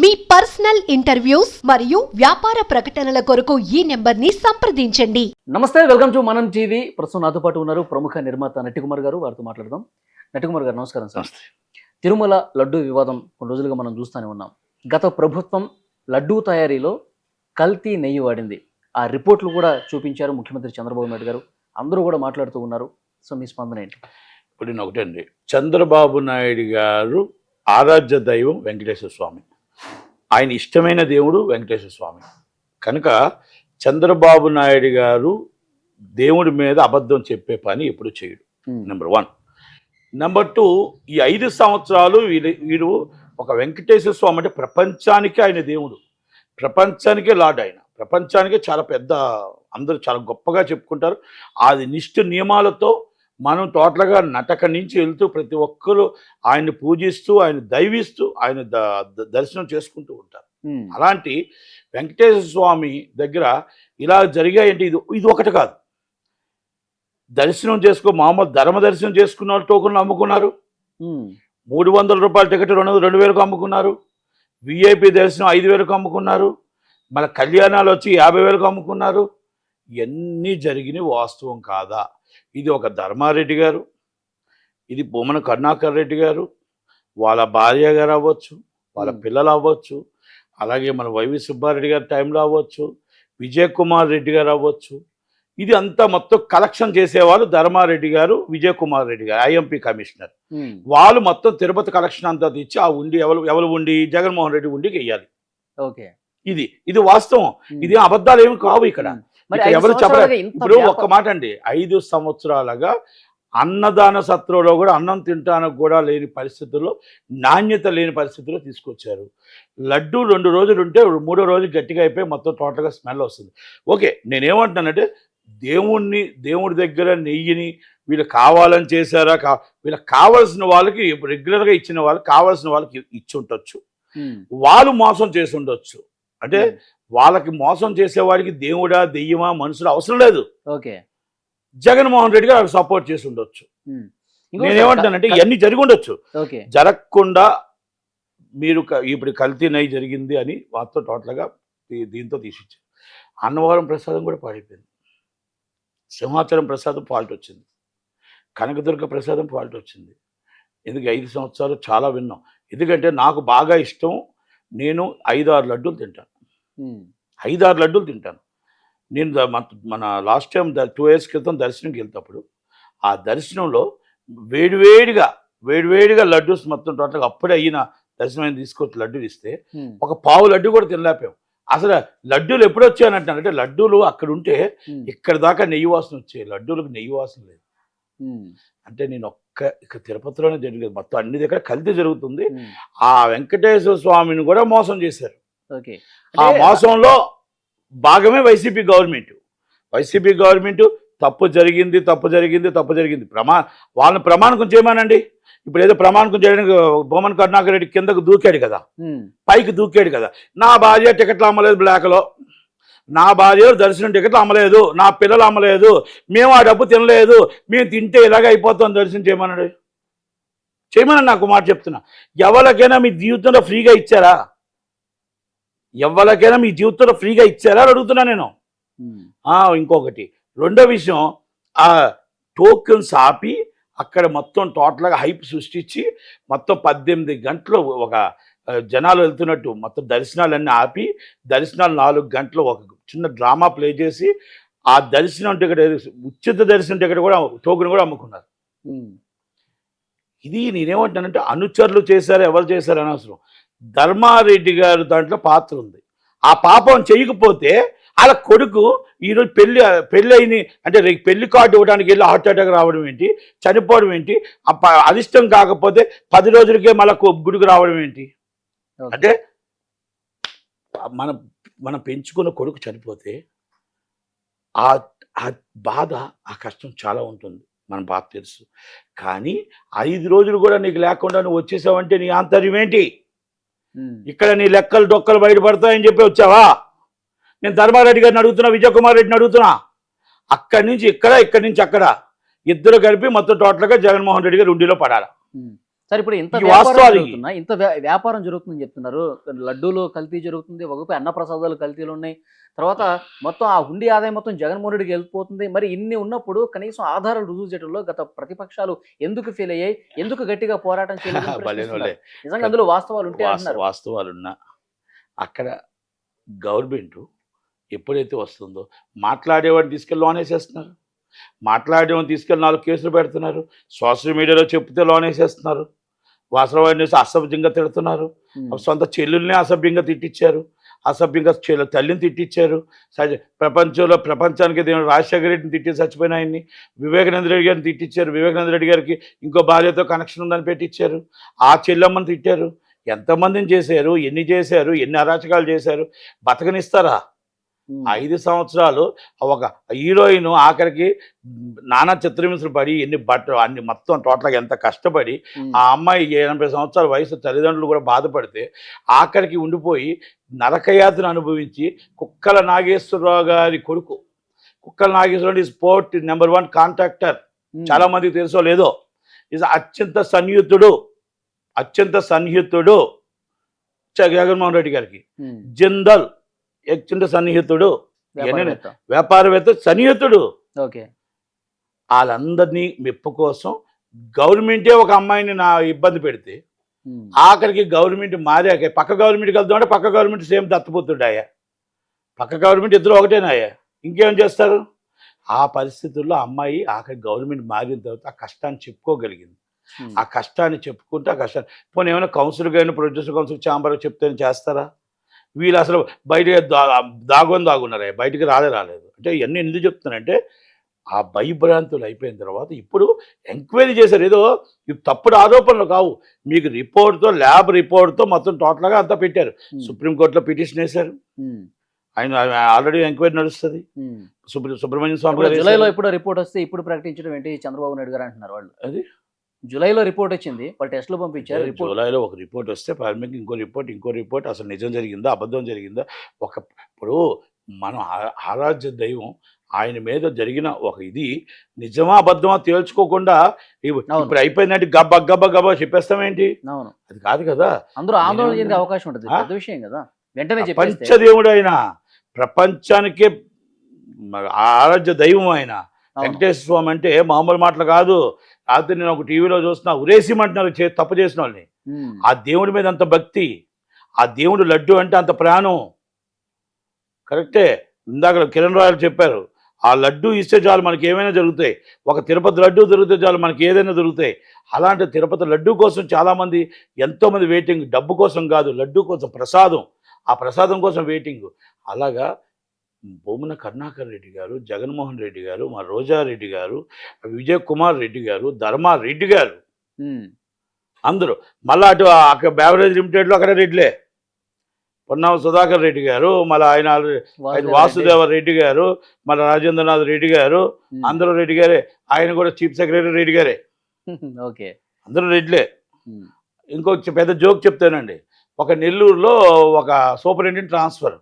మీ personal interviews మరియు వ్యాపార ప్రకటనల కొరకు ఈ నెంబర్ని సంప్రదించండి. నమస్తే వెల్కమ్ టు మనం టీవీ. ప్రస్తుతం నాతో పాటు ఉన్నారు ప్రముఖ నిర్మాత నటికుమార్ గారు. వారితో మాట్లాడదాం. నటికుమార్ గారు నమస్కారం సార్. నమస్తే. తిరుమల లడ్డు వివాదం కొన్ని రోజులుగా మనం చూస్తూనే ఉన్నాం. గత ప్రభుత్వం లడ్డూ తయారీలో కల్తీ నెయ్యి వాడింది. ఆ రిపోర్ట్లు కూడా చూపించారు ముఖ్యమంత్రి చంద్రబాబు నాయుడు గారు. అందరూ కూడా మాట్లాడుతూ ఉన్నారు. సో మీ స్పందన ఏంటి? ఇప్పుడు నేను ఒకటండి చంద్రబాబు నాయుడు గారు ఆరాధ్య దైవం వెంకటేశ్వర స్వామి. ఆయన ఇష్టమైన దేవుడు వెంకటేశ్వర స్వామి. కనుక చంద్రబాబు నాయుడు గారు దేవుడి మీద అబద్ధం చెప్పే పని ఎప్పుడు చేయడు. నెంబర్ వన్ నెంబర్ టూ ఈ ఐదు సంవత్సరాలు వీడు వీడు ఒక వెంకటేశ్వర స్వామి అంటే ప్రపంచానికి ఆయన దేవుడు. ప్రపంచానికే లార్డ్ ఆయన. ప్రపంచానికే చాలా పెద్ద అందరూ చాలా గొప్పగా చెప్పుకుంటారు. అది నిష్ఠ నియమాలతో మనం టోటల్గా నటక నుంచి వెళ్తూ ప్రతి ఒక్కరూ ఆయన్ని పూజిస్తూ ఆయన దైవిస్తూ ఆయన దర్శనం చేసుకుంటూ ఉంటారు. అలాంటి వెంకటేశ్వర స్వామి దగ్గర ఇలా జరిగాయంటే ఇది ఇది ఒకటి కాదు. దర్శనం చేసుకో మామూలు ధర్మ దర్శనం చేసుకున్న వాళ్ళు టోకన్లు అమ్ముకున్నారు. మూడు వందల రూపాయల టికెట్ రెండు రెండు వేలకు అమ్ముకున్నారు. విఐపి దర్శనం ఐదు వేలకు అమ్ముకున్నారు. మన కళ్యాణాలు వచ్చి యాభై వేలకు అమ్ముకున్నారు. ఇవన్నీ జరిగినవి వాస్తవం కాదా? ఇది ఒక ధర్మారెడ్డి గారు ఇది బొమ్మన కరుణాకర్ రెడ్డి గారు వాళ్ళ భార్య గారు అవ్వచ్చు వాళ్ళ. పిల్లలు అవ్వచ్చు అలాగే మన వైవి సుబ్బారెడ్డి గారి టైంలో అవ్వచ్చు విజయ్ కుమార్ రెడ్డి గారు అవ్వచ్చు. ఇది అంతా మొత్తం కలెక్షన్ చేసేవాళ్ళు ధర్మారెడ్డి గారు విజయ్ కుమార్ రెడ్డి గారు ఐఎంపీ కమిషనర్. వాళ్ళు మొత్తం తిరుపతి కలెక్షన్ అంతా తెచ్చి ఆ ఉండి ఎవరు ఎవరు ఉండి జగన్మోహన్ రెడ్డి ఉండికి వెయ్యాలి ఓకే. ఇది ఇది వాస్తవం. ఇది అబద్ధాలు ఏమి కావు ఇక్కడ. ఎవరు చెప్పలేదు. ఇప్పుడు ఒక్క మాట అండి ఐదు సంవత్సరాలుగా అన్నదాన సత్రంలో కూడా అన్నం తింటానికి కూడా లేని పరిస్థితుల్లో నాణ్యత లేని పరిస్థితుల్లో తీసుకొచ్చారు. లడ్డు రెండు రోజులు ఉంటే మూడో రోజు గట్టిగా అయిపోయి మొత్తం టోటల్గా స్మెల్ వస్తుంది. ఓకే నేనేమంటున్నానంటే దేవుణ్ణి దేవుడి దగ్గర నెయ్యిని వీళ్ళు కావాలని చేశారా? కా వీళ్ళకి కావాల్సిన వాళ్ళకి రెగ్యులర్గా ఇచ్చిన వాళ్ళకి కావాల్సిన వాళ్ళకి ఇచ్చి ఉండొచ్చు. వాళ్ళు మోసం చేసి ఉండొచ్చు. అంటే వాళ్ళకి మోసం చేసేవాడికి దేవుడా దెయ్యమా మనుషులు అవసరం లేదు. ఓకే. జగన్మోహన్ రెడ్డి గారు సపోర్ట్ చేసి ఉండొచ్చు. నేనేమంటానంటే ఇవన్నీ జరిగి ఉండొచ్చు. ఓకే. జరగకుండా మీరు ఇప్పుడు కల్తీ నై జరిగింది అని వాటితో టోటల్గా దీంతో తీసిచ్చారు. అన్నవరం ప్రసాదం కూడా పాడైపోయింది. సింహాచలం ప్రసాదం ఫాల్ట్ వచ్చింది. కనకదుర్గ ప్రసాదం ఫాల్ట్ వచ్చింది. ఎందుకు ఐదు సంవత్సరాలు చాలా విన్నాం. ఎందుకంటే నాకు బాగా ఇష్టం. నేను ఐదు ఆరు లడ్డూలు తింటాను. ఉమ్, ఐదు ఆరు లడ్డూలు తింటాను. నేను మన- లాస్ట్ టైం టూ ఇయర్స్ క్రితం దర్శనంకి వెళ్తేప్పుడు ఆ దర్శనంలో వేడివేడిగా వేడివేడిగా లడ్డూస్ మొత్తం టోటల్గా అప్పుడే అయిన దర్శనం తీసుకొచ్చి లడ్డూలు ఇస్తే ఒక పావు లడ్డు కూడా తినలేకపోయాం. అసలు లడ్డూలు ఎప్పుడు వచ్చాయంటున్నాను అంటే లడ్డూలు అక్కడ ఉంటే ఇక్కడ దాకా నెయ్యి వాసన వచ్చాయి లడ్డూలకు నెయ్యి వాసన లేదు. అంటే నేను ఒక్క ఇక్కడ తిరుపతిలోనే జరిగేది మొత్తం అన్ని దగ్గర కల్తీ జరుగుతుంది. ఆ వెంకటేశ్వర స్వామిని కూడా మోసం చేశారు. ఆ మోసంలో భాగమే వైసీపీ గవర్నమెంట్. వైసీపీ గవర్నమెంట్ తప్పు జరిగింది తప్పు జరిగింది తప్పు జరిగింది. ప్రమా వాళ్ళని ప్రమాణకం చేయమనండి. ఇప్పుడు ఏదో ప్రమాణకం చేయడానికి బొమ్మన్ కరుణాకర్ రెడ్డి కిందకు దూకాడు కదా. పైకి దూకాడు కదా. నా భార్య టికెట్లు అమ్మలేదు బ్లాక్లో. నా భార్య దర్శనం టికెట్లు అమ్మలేదు. నా పిల్లలు అమ్మలేదు. మేము ఆ డబ్బు తినలేదు. మేము తింటే ఇలాగ అయిపోతాం దర్శనం చేయమన్నాడు చేయమని నాకు మాట చెప్తున్నా. ఎవరికైనా మీ జీవితంలో ఫ్రీగా ఇచ్చారా? ఎవరికైనా మీ జీవితంలో ఫ్రీగా ఇచ్చారా అని అడుగుతున్నా నేను. ఇంకొకటి. రెండో విషయం ఆ టోకెన్స్ ఆపి అక్కడ మొత్తం టోటల్గా హైప్ సృష్టించి మొత్తం పద్దెనిమిది గంటలు ఒక జనాలు వెళ్తున్నట్టు మొత్తం దర్శనాలన్నీ ఆపి దర్శనాలు నాలుగు గంటలు ఒక చిన్న డ్రామా ప్లే చేసి ఆ దర్శనం టికెట్ ఉచిత దర్శనం టికెట్ కూడా టోకెన్ కూడా అమ్ముకున్నారు. ఇది నేనేమంటానంటే అనుచరులు చేశారు ఎవరు చేశారు అనవసరం. ధర్మారెడ్డి గారు దాంట్లో పాత్ర ఉంది. ఆ పాపం చేయకపోతే వాళ్ళ కొడుకు ఈరోజు పెళ్ళి పెళ్ళి అయిన అంటే పెళ్ళి కార్డు ఇవ్వడానికి వెళ్ళి హార్ట్ అటాక్ రావడం ఏంటి? చనిపోవడం ఏంటి? ఆ ప- అదిష్టం కాకపోతే పది రోజులకే మళ్ళీ గుడికి రావడం ఏంటి. అంటే మన మనం పెంచుకున్న కొడుకు చనిపోతే ఆ బాధ ఆ కష్టం చాలా ఉంటుంది. మన బాధ తెలుసు. కానీ ఐదు రోజులు కూడా నీకు లేకుండా నువ్వు వచ్చేసావంటే నీ ఆంతర్యం ఏంటి? ఇక్కడ నీ లెక్కలు డొక్కలు బయటపడతాయని చెప్పి వచ్చావా? నేను ధర్మారెడ్డి గారిని అడుగుతున్నా విజయకుమార్ రెడ్డిని అడుగుతున్నా. అక్కడి నుంచి ఇక్కడ ఇక్కడి నుంచి అక్కడ. ఇద్దరు కలిపి మొత్తం టోటల్గా జగన్మోహన్ రెడ్డి గారు ఉండిలో పడాలి. సరే ఇప్పుడు ఇంత వాస్తవాలు ఇంత వ్యా- వ్యాపారం జరుగుతుందని చెప్తున్నారు. లడ్డూలు కల్తీ జరుగుతుంది ఒకపై అన్న ప్రసాదాలు కల్తీలు ఉన్నాయి. తర్వాత మొత్తం ఆ హుండీ ఆదాయం మొత్తం జగన్మోహన్ రెడ్డికి వెళ్ళిపోతుంది. మరి ఇన్ని ఉన్నప్పుడు కనీసం ఆధారాలు రుజువు చేయడంలో గత ప్రతిపక్షాలు ఎందుకు ఫెయిల్ అయ్యాయి? ఎందుకు గట్టిగా పోరాటం. వాళ్ళే. నిజంగా అందులో వాస్తవాలు ఉంటే వాస్త- అంటున్నారు. వాస్తవాలున్నా అక్కడ గవర్నమెంట్ ఎప్పుడైతే వస్తుందో మాట్లాడేవాడిని తీసుకెళ్ళి లోన్ వేసేస్తున్నారు మాట్లాడేవాడిని తీసుకెళ్ళి నాలుగు కేసులు పెడుతున్నారు. సోషల్ మీడియాలో చెప్తే లోన్ వేసేస్తున్నారు వాస్తవాన్ని అసభ్యంగా తిడుతున్నారు. సొంత చెల్లుల్ని అసభ్యంగా తిట్టించారు అసభ్యంగా చెల్లు తల్లిని తిట్టించారు ప్రపంచంలో ప్రపంచానికి దేవుడు రాజశేఖర రెడ్డిని తిట్టి చచ్చిపోయిన ఆయన్ని వివేకానంద రెడ్డి గారిని తిట్టించారు వివేకానంద రెడ్డి గారికి ఇంకో భార్యతో కనెక్షన్ ఉందని పెట్టించారు ఆ చెల్లమ్మని తిట్టారు. ఎంతమందిని చేశారు? ఎన్ని చేశారు? ఎన్ని అరాచకాలు చేశారు? బతకనిస్తారా. ఐదు సంవత్సరాలు ఒక హీరోయిన్ ఆఖరికి నానా చిత్రహింసలు పడి ఎన్ని బట్ట అన్ని మొత్తం టోటల్గా ఎంత కష్టపడి. ఆ అమ్మాయి ఎనభై సంవత్సరాల వయసు తల్లిదండ్రులు కూడా బాధపడితే ఆఖరికి ఉండిపోయి నరకయాతను అనుభవించి కుక్కల నాగేశ్వరరావు గారి కొడుకు. Kukkala Nageswararao sport number one contractor. చాలా మందికి తెలుసో లేదో? ఇది అత్యంత సన్నిహితుడు. అత్యంత సన్నిహితుడు. జగన్మోహన్ రెడ్డి గారికి. జిందల్ అత్యంత సన్నిహితుడు. వ్యాపారవేత్త. సన్నిహితుడు. ఓకే. వాళ్ళందరినీ మెప్పు కోసం గవర్నమెంటే ఒక అమ్మాయిని నా ఇబ్బంది పెడితే. ఆఖరికి గవర్నమెంట్ మారాక. పక్క గవర్నమెంట్కి వెళ్తాం అంటే పక్క గవర్నమెంట్ సేమ్ దత్తపోతుండాయా పక్క గవర్నమెంట్ ఇద్దరు ఒకటేనాయా ఇంకేం చేస్తారు? ఆ పరిస్థితుల్లో అమ్మాయి ఆఖరి గవర్నమెంట్ మారిన తర్వాత ఆ కష్టాన్ని చెప్పుకోగలిగింది. ఆ కష్టాన్ని చెప్పుకుంటే ఆ కష్టాన్ని. పోనీ ఏమైనా కౌన్సిల్ కానీ ప్రొడ్యూసర్ కౌన్సిల్ ఛాంబర్ చెప్తే చేస్తారా? వీళ్ళు అసలు బయట దా దాగొని దాగున్నారా బయటికి రాలే రాలేదు. అంటే ఇవన్నీ ఎందుకు చెప్తున్నానంటే ఆ భయభ్రాంతులు అయిపోయిన తర్వాత ఇప్పుడు ఎంక్వైరీ చేశారు. ఏదో ఇవి తప్పుడు ఆరోపణలు కావు. మీకు రిపోర్ట్తో ల్యాబ్ రిపోర్ట్తో మొత్తం టోటల్గా అంతా పెట్టారు. సుప్రీంకోర్టులో పిటిషన్ వేశారు. ఆయన ఆల్రెడీ ఎంక్వైరీ నడుస్తుంది. సుబ్రహ్మణ్యం స్వామి జూలైలో. ఇప్పుడు రిపోర్ట్ వస్తే ఇప్పుడు ప్రకటించడం ఏంటి? చంద్రబాబు నాయుడు గారు అంటున్నారు వాళ్ళు. అది? జూలైలో రిపోర్ట్ వచ్చింది. వాళ్ళు టెస్ట్లు పంపించారు. రిపోర్ట్ జూలైలో ఒక రిపోర్ట్ వస్తే ప్రాథమికంగా ఇంకో రిపోర్ట్ ఇంకో రిపోర్ట్ అసలు నిజం జరిగిందా అబద్ధం జరిగిందా? ఒక ఇప్పుడు మనం ఆరాధ్య దైవం ఆయన మీద జరిగిన ఒక ఇది నిజమా అబద్ధమా తేల్చుకోకుండా. ఇప్పుడు అయిపోయిందంటే గబ్బ గబ్బ గబ్బ చెప్పేస్తామేంటి అవును. అది కాదు కదా. అందరూ ఆందోళన చెందే అవకాశం ఉంటుంది? పెద్ద విషయం కదా. వెంటనే చెప్పేస్తే. పంచదేవుడు ఆయన ప్రపంచానికే ఆరాధ్య దైవం ఆయన. వెంకటేశ్వర స్వామి అంటే మామూలు మాటలు కాదు. రాత్రి నేను ఒక టీవీలో చూస్తున్నా ఉరేసిమంటున్నారు చే తప్పు చేసిన వాళ్ళని. ఆ దేవుడి మీద అంత భక్తి ఆ దేవుడు లడ్డు అంటే అంత ప్రాణం. కరెక్టే. ఇందాక కిరణ్ రాయలు చెప్పారు ఆ లడ్డు ఇస్తే చాలు మనకి ఏమైనా జరుగుతాయి. ఒక తిరుపతి లడ్డు దొరికితే చాలు మనకి ఏదైనా దొరుకుతాయి. అలాంటి తిరుపతి లడ్డు కోసం చాలామంది ఎంతోమంది వెయిటింగ్ డబ్బు కోసం కాదు లడ్డు కోసం ప్రసాదం. ఆ ప్రసాదం కోసం వెయిటింగ్ అలాగా బొమ్మన కరుణాకర్ రెడ్డి గారు జగన్మోహన్ రెడ్డి గారు మా రోజారెడ్డి గారు విజయ్ కుమార్ రెడ్డి గారు ధర్మా రెడ్డి గారు. అందరూ. మళ్ళీ అటు అక్కడ బేవరేజ్ లిమిటెడ్లో అక్కడ రెడ్లే పొన్నామ సుధాకర్ రెడ్డి గారు మళ్ళీ ఆయన ఆయన వాసుదేవ రెడ్డి. గారు మళ్ళీ రాజేంద్రనాథ్ రెడ్డి గారు. అందరూ రెడ్డి గారే. ఆయన కూడా చీఫ్ సెక్రటరీ రెడ్డి గారే. ఓకే. అందరూ రెడ్లే. ఇంకొక పెద్ద జోక్ చెప్తానండి. ఒక నెల్లూరులో ఒక సూపరింటెండెంట్ ట్రాన్స్ఫర్.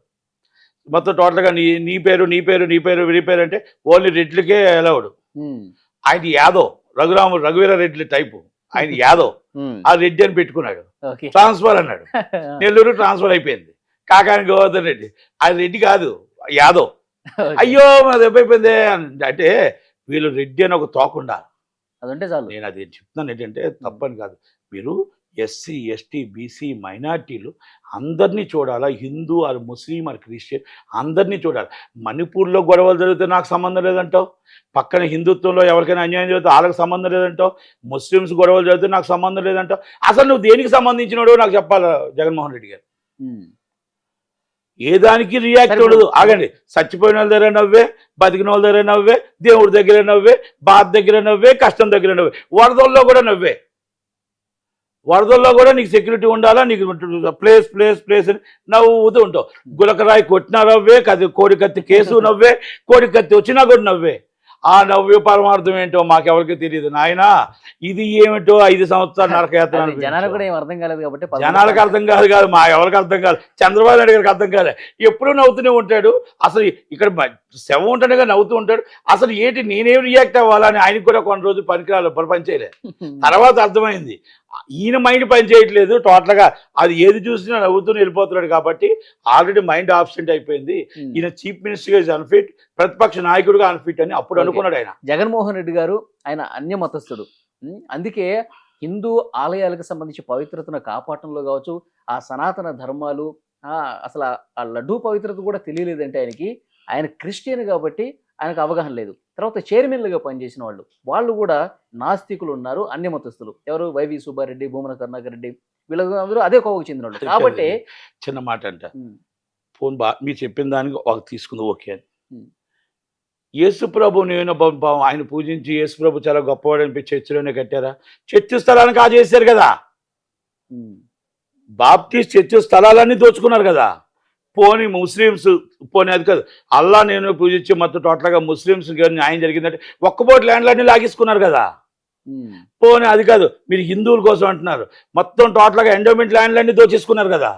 మొత్తం టోటల్గా నీ నీ పేరు నీ పేరు నీ పేరు నీ పేరు అంటే ఓన్లీ రెడ్లకే అలౌడ్. ఆయన యాదవ్ రఘురామ రఘువీర రెడ్డి టైపు. ఆయన యాదవ్. ఆ రెడ్డి అని పెట్టుకున్నాడు. ట్రాన్స్ఫర్ అన్నాడు. నెల్లూరు ట్రాన్స్ఫర్ అయిపోయింది. కాకాని గోవర్ధన్ రెడ్డి. అది రెడ్డి కాదు యాదవ్. అయ్యో మా దెబ్బ అయిపోయింది అంటే వీళ్ళు రెడ్డి అని ఒక తోకుండా అదుంటే చాలు. నేను అది చెప్తున్నాను ఏంటంటే తప్పని కాదు. మీరు ఎస్సీ ఎస్టీ బీసీ మైనార్టీలు అందరినీ చూడాలా. Hindu or Muslim or Christian అందరినీ చూడాలి. మణిపూర్లో గొడవలు జరిగితే నాకు సంబంధం లేదంటావు. పక్కన హిందుత్వంలో ఎవరికైనా అన్యాయం జరిగితే వాళ్ళకి సంబంధం లేదంటావు. ముస్లిమ్స్ గొడవలు జరిగితే నాకు సంబంధం లేదంటావు. అసలు నువ్వు దేనికి సంబంధించినోడు నాకు చెప్పాలి జగన్మోహన్ రెడ్డి గారు. ఏ దానికి రియాక్ట్ ఉండదు. ఆగండి. చచ్చిపోయిన వాళ్ళ దగ్గర నవ్వే బతికిన వాళ్ళ దగ్గర నవ్వే దేవుడి దగ్గర నవ్వే బాధ దగ్గర నవ్వే కష్టం దగ్గర నవ్వే వరదల్లో కూడా నవ్వే. వరదల్లో కూడా నీకు సెక్యూరిటీ ఉండాలా నీకు ప్లేస్ ప్లేస్ ప్లేస్ అని నవ్వుతూ ఉంటావు. గులకరాయి కొట్టినా నవ్వే కత్తి కోడి కత్తి కేసు నవ్వే కోడి కత్తి వచ్చినా కూడా నవ్వే. ఆ నవ్వే పరమార్థం ఏంటో మాకెవరికి తెలియదు నాయనా ఇది ఏమిటో ఐదు సంవత్సరాలు నరకయాత్ర జనాలకు అనిపించావు. కూడా ఏం అర్థం కాలేదు కాబట్టి జనాలకు అర్థం కాదు కాదు మా ఎవరికి అర్థం కాదు. చంద్రబాబు నాయుడు గారికి అర్థం కాదు ఎప్పుడూ నవ్వుతూనే ఉంటాడు. అసలు ఇక్కడ శవం ఉంటేనే నవ్వుతూ ఉంటాడు. అసలు ఏంటి నేనేం రియాక్ట్ అవ్వాలని ఆయనకు కూడా కొన్ని రోజులు పనికిరాలు పని చేయలే. తర్వాత అర్థమైంది. ఈయన మైండ్ పని చేయట్లేదు. టోటల్గా అది ఏది చూసినా నవ్వుతూ వెళ్ళిపోతున్నాడు కాబట్టి ఆల్రెడీ మైండ్ ఆబ్సెంట్ అయిపోయింది. ఈయన చీఫ్ మినిస్టర్గా ఇస్ అన్ఫిట్ ప్రతిపక్ష నాయకుడిగా అన్ఫిట్ అని అప్పుడు. అనుకున్నాడు ఆయన. జగన్మోహన్ రెడ్డి గారు ఆయన అన్య మతస్థుడు. అందుకే హిందూ ఆలయాలకు సంబంధించి పవిత్రతను కాపాడటంలో కావచ్చు ఆ సనాతన ధర్మాలు అసలు ఆ లడ్డూ పవిత్రత కూడా తెలియలేదంటే ఆయనకి. ఆయన క్రిస్టియన్ కాబట్టి ఆయనకు అవగాహన లేదు. తర్వాత చైర్మన్లుగా పనిచేసిన వాళ్ళు వాళ్ళు కూడా నాస్తికులు ఉన్నారు అన్య మతస్థులు. ఎవరు వైవి సుబ్బారెడ్డి భూమన కరుణాకర్ రెడ్డి వీళ్ళందరూ అదే కోవకు చెందిన వాళ్ళు. కాబట్టి చిన్న మాట అంట. ఫోన్ బా మీరు చెప్పిన దానికి ఒక తీసుకుంది ఓకే అని. ఉమ్. యేసు ప్రభు నేను ఆయన పూజించి యేసు ప్రభు చాలా గొప్పవాడు అనిపించి చర్చిలోనే కట్టారా? చర్చి స్థలానికి ఆ చేశారు కదా బాప్టిస్ట్ చర్చి స్థలాలన్నీ దోచుకున్నారు కదా. పోని ముస్లిమ్స్ పోనీ అది కాదు అల్లా నేను పూజించి మొత్తం టోటల్గా ముస్లిమ్స్ న్యాయం జరిగిందంటే ఒక్కబోటి ల్యాండ్లన్నీ లాగేసుకున్నారు కదా. పోనీ అది కాదు మీరు హిందువుల కోసం అంటున్నారు మొత్తం టోటల్గా ఎండోమెంట్ ల్యాండ్లన్నీ దోచేసుకున్నారు కదా.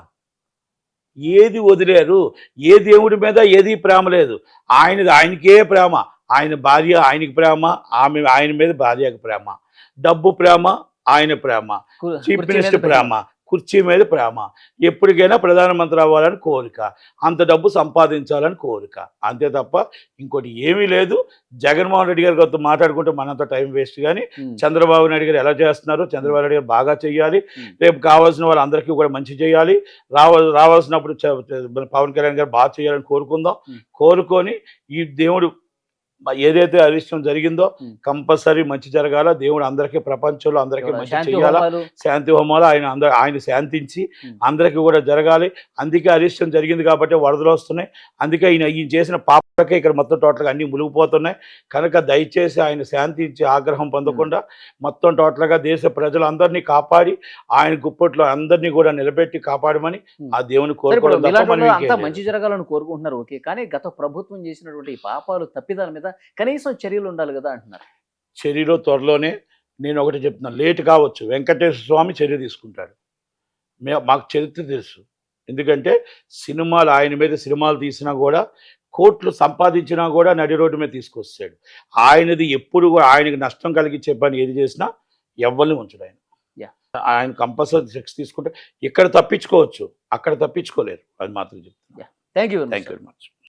ఏది వదిలేరు ఏ దేవుడి మీద ఏది ప్రేమ లేదు. ఆయనది ఆయనకే ప్రేమ ఆయన భార్య ఆయనకి ప్రేమ ఆమె ఆయన మీద భార్యకి ప్రేమ. డబ్బు ప్రేమ ఆయన ప్రేమ. చీఫ్ మినిస్టర్ ప్రేమ. కుర్చీ మీద ప్రేమ. ఎప్పటికైనా ప్రధానమంత్రి అవ్వాలని కోరిక. అంత డబ్బు సంపాదించాలని కోరిక. అంతే తప్ప ఇంకోటి ఏమీ లేదు. జగన్మోహన్ రెడ్డి గారి గారితో మాట్లాడుకుంటే మనంత టైం వేస్ట్ కానీ చంద్రబాబు నాయుడు గారు ఎలా చేస్తున్నారు చంద్రబాబు నాయుడు గారు బాగా చేయాలి. రేపు కావాల్సిన వాళ్ళందరికీ కూడా మంచి చేయాలి. రావ రావాల్సినప్పుడు పవన్ కళ్యాణ్ గారు బాగా చేయాలని కోరుకుందాం. కోరుకొని ఈ దేవుడు ఏదైతే అరిష్టం జరిగిందో. కంపల్సరీ మంచి జరగాల దేవుడు అందరికీ ప్రపంచంలో అందరికీ? మంచి చేయాలా శాంతి హోమాలు ఆయన అందరు ఆయన శాంతించి. అందరికీ కూడా జరగాలి అందుకే అరిష్టం జరిగింది కాబట్టి వరదలు వస్తున్నాయి అందుకే ఈయన ఈయన చేసిన పాపకే ఇక్కడ మొత్తం టోటల్గా అన్ని మునిగిపోతున్నాయి కనుక దయచేసి ఆయన శాంతించి ఆగ్రహం పొందకుండా మొత్తం టోటల్గా దేశ ప్రజలందరినీ కాపాడి ఆయన గుప్పట్లో అందరినీ కూడా నిలబెట్టి కాపాడమని. ఆ దేవుని కోరుకోవడం. మంచి జరగాలని కోరుకుంటున్నారు ఓకే కానీ గత ప్రభుత్వం చేసినటువంటి పాపాలు తప్పిదాల మీద కనీసం చర్యలు ఉండాలి కదా అంటున్నారు. చర్యలో త్వరలోనే నేను ఒకటి చెప్తున్నాను లేట్ కావచ్చు. వెంకటేశ్వర స్వామి చర్య తీసుకుంటాడు. మే మాకు చరిత్ర తెలుసు. ఎందుకంటే సినిమాలు ఆయన మీద సినిమాలు తీసినా కూడా కోట్లు సంపాదించినా కూడా నడి రోడ్డు మీద తీసుకొస్తాడు. ఆయనది ఎప్పుడు కూడా ఆయనకి నష్టం కలిగించే పని ఏది చేసినా ఎవరిని ఉంచడు ఆయన. ఆయన కంపల్సరీ సెక్స్ తీసుకుంటే ఇక్కడ తప్పించుకోవచ్చు. అక్కడ తప్పించుకోలేరు. అది మాత్రం చెప్తాను thank you thank you very much.